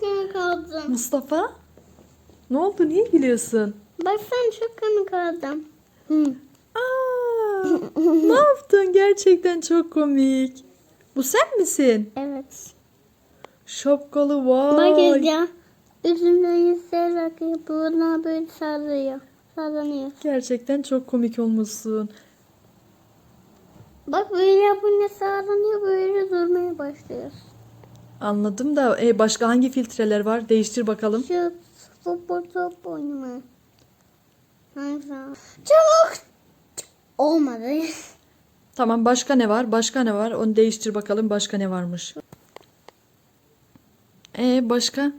komik oldum. Mustafa? Ne oldu? Niye gülüyorsun? Bak sen çok komik oldum. Hı. Aa, ne yaptın? Gerçekten çok komik. Bu sen misin? Evet. Şapkalı Bak vay. ya. Üzümden yüzler akıyor. Buradan böyle sarılıyor. Sallanıyor. Gerçekten çok komik olmuşsun. Bak böyle yapınca sallanıyor. Böyle durmaya başlıyor. Anladım da e, başka hangi filtreler var? Değiştir bakalım. Şu futbol top oynama. Çabuk. Olmadı. Tamam başka ne var? Başka ne var? Onu değiştir bakalım başka ne varmış. E başka?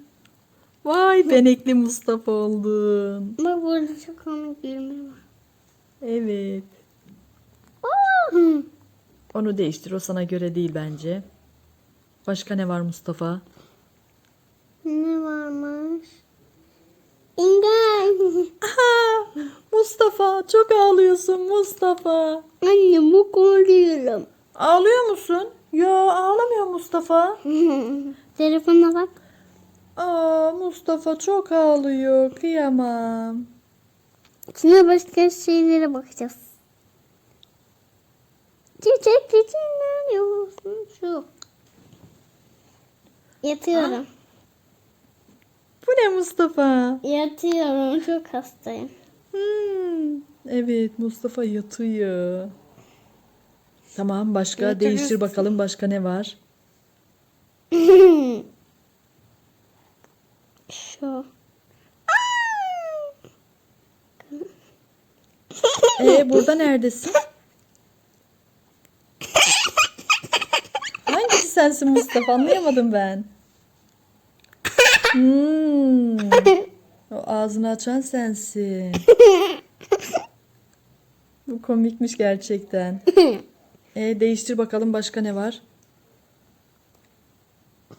Vay benekli Mustafa oldun. Bak burada çok komik gülme var. Evet. Onu değiştir. O sana göre değil bence. Başka ne var Mustafa? Ne varmış? Aha, Mustafa çok ağlıyorsun Mustafa. Anne bu koruyorum. Ağlıyor musun? Ya ağlamıyor Mustafa. Telefonuna bak. Aa Mustafa çok ağlıyor. Kıyamam. Şimdi başka şeylere bakacağız. Çiçek ne yapıyorsun? Şu. Yatıyorum. Bu ne Mustafa? Yatıyorum. Çok hastayım. Hmm, evet Mustafa yatıyor. Tamam başka Yatırırsın. değiştir bakalım başka ne var? Şu. Ee burada neredesin? Sensin Mustafa? Anlayamadım ben. Hmm. O ağzını açan sensin. Bu komikmiş gerçekten. Ee, değiştir bakalım başka ne var?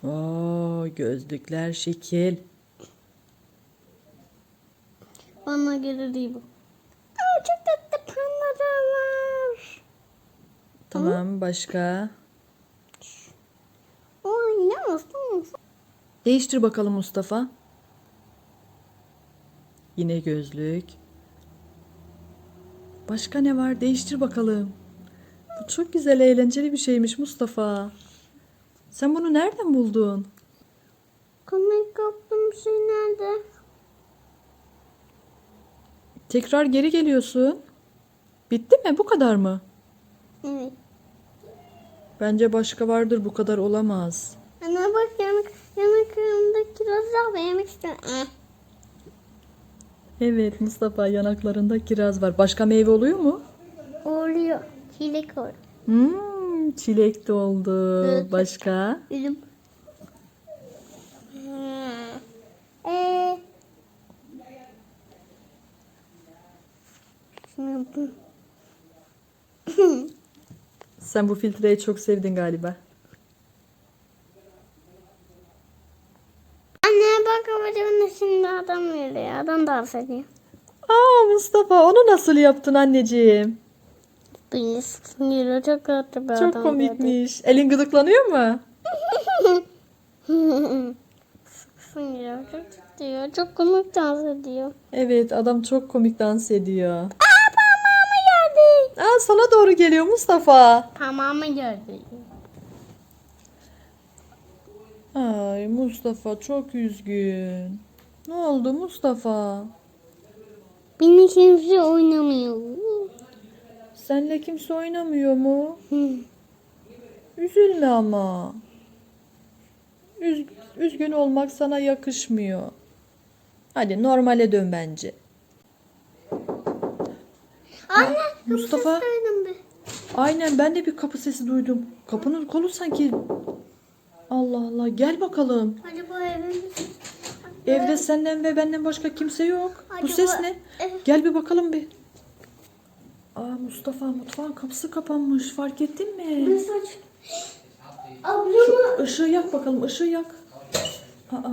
Oo, gözlükler şekil. Bana göre değil bu. Aa, çok tatlı panları var. Tamam başka. Değiştir bakalım Mustafa. Yine gözlük. Başka ne var? Değiştir bakalım. Bu çok güzel, eğlenceli bir şeymiş Mustafa. Sen bunu nereden buldun? Komik koptum şey nerede? Tekrar geri geliyorsun. Bitti mi? Bu kadar mı? Evet. Bence başka vardır. Bu kadar olamaz. Ve yemek istiyorum. Eh. Evet Mustafa yanaklarında kiraz var. Başka meyve oluyor mu? Oluyor. Çilek oluyor. Hmm, çilek de oldu. Evet. Başka? Üzüm. Şunu yapayım. Sen bu filtreyi çok sevdin galiba. Anne bak babacığımın adam yürüyor. Adam dans ediyor. Aa Mustafa onu nasıl yaptın anneciğim? Yürüyor. Çok tatlı bir Çok adam. komikmiş. Elin gıdıklanıyor mu? Yürüyor. Çok komik dans ediyor. Evet adam çok komik dans ediyor. Aa parmağımı gördü. Aa sana doğru geliyor Mustafa. Parmağımı gördü. Ay Mustafa çok üzgün. Ne oldu Mustafa? Beni kimse oynamıyor. Senle kimse oynamıyor mu? Üzülme ama. Üz- üzgün olmak sana yakışmıyor. Hadi normale dön bence. Anne Mustafa. duydum bir. Aynen ben de bir kapı sesi duydum. Kapının kolu sanki. Allah Allah gel bakalım. Acaba evin Evde senden ve benden başka kimse yok. Bu Acaba- ses ne? Gel bir bakalım bir. Aa Mustafa mutfağın kapısı kapanmış. Fark ettin mi? Mesaj. Ablama. Işığı yak bakalım. ışığı yak. Aa.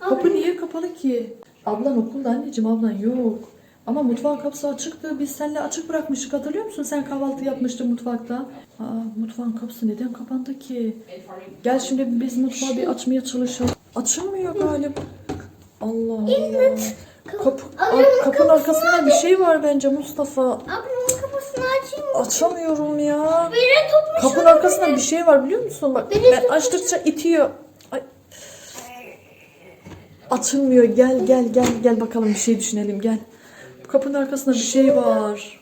Kapı niye kapalı ki? Ablan okulda anneciğim ablan yok. Ama mutfağın kapısı açıktı. Biz seninle açık bırakmıştık hatırlıyor musun? Sen kahvaltı yapmıştın mutfakta. Aa, mutfağın kapısı neden kapandı ki? Gel şimdi biz mutfağı bir açmaya çalışalım. Açılmıyor galiba. Allah Allah. Kapı, ar- kapının arkasında bir şey var bence Mustafa. Ablamın kapısını açayım mı? Açamıyorum ya. Tutmuş. Kapının arkasında bir şey var biliyor musun? Bak ben açtıkça itiyor. Ay. Açılmıyor. Gel gel gel gel bakalım bir şey düşünelim gel. Kapının arkasında bir şey var.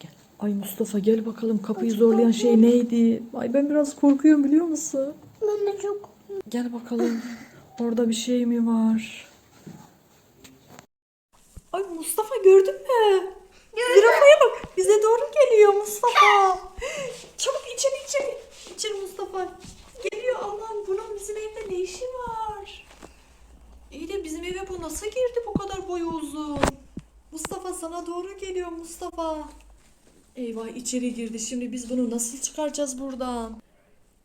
Gel. Ay Mustafa gel bakalım kapıyı zorlayan şey neydi? Ay ben biraz korkuyorum biliyor musun? Ben de çok. Gel bakalım. Orada bir şey mi var? Ay Mustafa gördün mü? Zürafaya bak. Bize doğru geliyor Mustafa. Çabuk içeri içeri. İçeri Mustafa. Geliyor Allah'ım bunun bizim evde ne işi var? İyi de bizim eve bu nasıl girdi bu kadar boyu uzun? Mustafa sana doğru geliyor Mustafa. Eyvah içeri girdi. Şimdi biz bunu nasıl çıkaracağız buradan?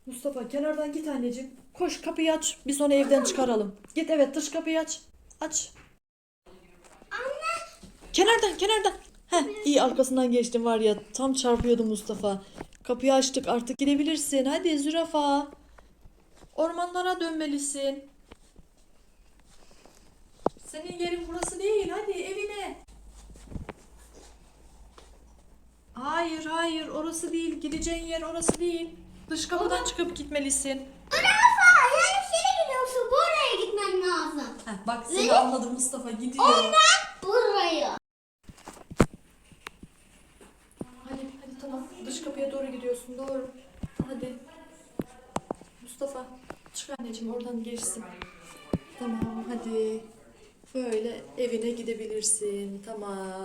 Mustafa kenardan git anneciğim. Koş kapıyı aç. Biz onu evden çıkaralım. Git evet dış kapıyı aç. Aç. Anne. Kenardan kenardan. Heh, iyi arkasından geçtim var ya tam çarpıyordu Mustafa. Kapıyı açtık artık gidebilirsin. Hadi zürafa. Ormanlara dönmelisin. Senin yerin burası değil. Hadi evine. Hayır hayır orası değil. Gideceğin yer orası değil. Dış kapıdan çıkıp gitmelisin. Yanlış gidiyorsun. Buraya gitmen lazım. Heh, bak seni anladım Mustafa gidiyor. Buraya. Hadi hadi tamam. Dış kapıya doğru gidiyorsun doğru. Hadi. Mustafa çık anneciğim oradan geçsin. Tamam hadi. Böyle evine gidebilirsin. Tamam.